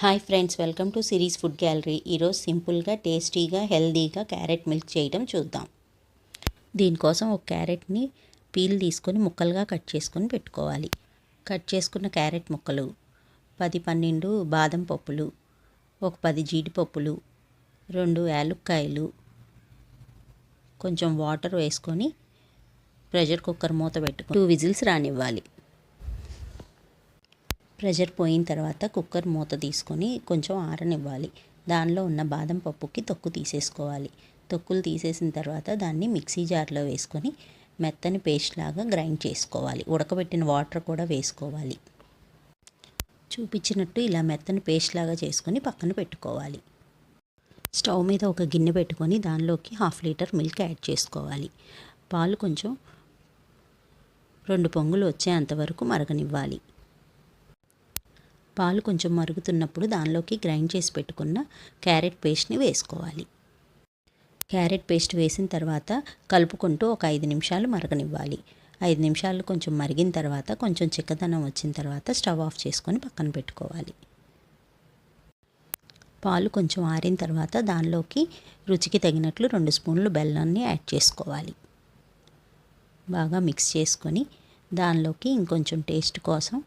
Hi friends welcome to Siri's food gallery ఈరోజు సింపుల్గా టేస్టీగా హెల్దీగా క్యారెట్ మిల్క్ చేయడం చూద్దాం. దీనికోసం ఒక క్యారెట్ని పీల్ తీసుకొని ముక్కలుగా కట్ చేసుకొని పెట్టుకోవాలి. కట్ చేసుకున్న క్యారెట్ ముక్కలు పది పన్నెండు బాదం పప్పులు ఒక పది జీడిపప్పులు రెండు యాలుక్కాయలు కొంచెం వాటర్ వేసుకొని ప్రెషర్ కుక్కర్ మూత పెట్టుకుని టూ విజిల్స్ రానివ్వాలి. ప్రెషర్ పోయిన తర్వాత కుక్కర్ మూత తీసుకొని కొంచెం ఆరనివ్వాలి. దానిలో ఉన్న బాదం పప్పుకి తొక్కు తీసేసుకోవాలి. తొక్కులు తీసేసిన తర్వాత దాన్ని మిక్సీ జార్లో వేసుకొని మెత్తని పేస్ట్ లాగా గ్రైండ్ చేసుకోవాలి. ఉడకబెట్టిన వాటర్ కూడా వేసుకోవాలి. చూపించినట్టు ఇలా మెత్తని పేస్ట్ లాగా చేసుకొని పక్కన పెట్టుకోవాలి. స్టవ్ మీద ఒక గిన్నె పెట్టుకొని దానిలోకి హాఫ్ లీటర్ మిల్క్ యాడ్ చేసుకోవాలి. పాలు కొంచెం రెండు పొంగులు వచ్చేంతవరకు మరగనివ్వాలి. పాలు కొంచెం మరుగుతున్నప్పుడు దానిలోకి గ్రైండ్ చేసి పెట్టుకున్న క్యారెట్ పేస్ట్ని వేసుకోవాలి. క్యారెట్ పేస్ట్ వేసిన తర్వాత కలుపుకుంటూ ఒక ఐదు నిమిషాలు మరగనివ్వాలి. ఐదు నిమిషాలు కొంచెం మరిగిన తర్వాత కొంచెం చిక్కదనం వచ్చిన తర్వాత స్టవ్ ఆఫ్ చేసుకొని పక్కన పెట్టుకోవాలి. పాలు కొంచెం ఆరిన తర్వాత దానిలోకి రుచికి తగినట్లు రెండు స్పూన్లు బెల్లాన్ని యాడ్ చేసుకోవాలి. బాగా మిక్స్ చేసుకొని దానిలోకి ఇంకొంచెం టేస్ట్ కోసం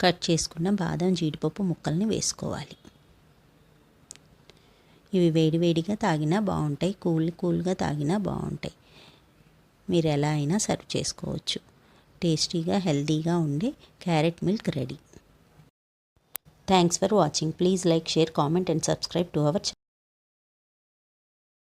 కట్ చేసుకున్న బాదం జీడిపప్పు ముక్కల్ని వేసుకోవాలి. ఇవి వేడివేడిగా తాగినా బాగుంటాయి కూల్ కూల్గా తాగినా బాగుంటాయి. మీరు ఎలా అయినా సర్వ్ చేసుకోవచ్చు. టేస్టీగా హెల్తీగా ఉండే carrot milk ready. Thanks for watching. Please like share comment and subscribe to our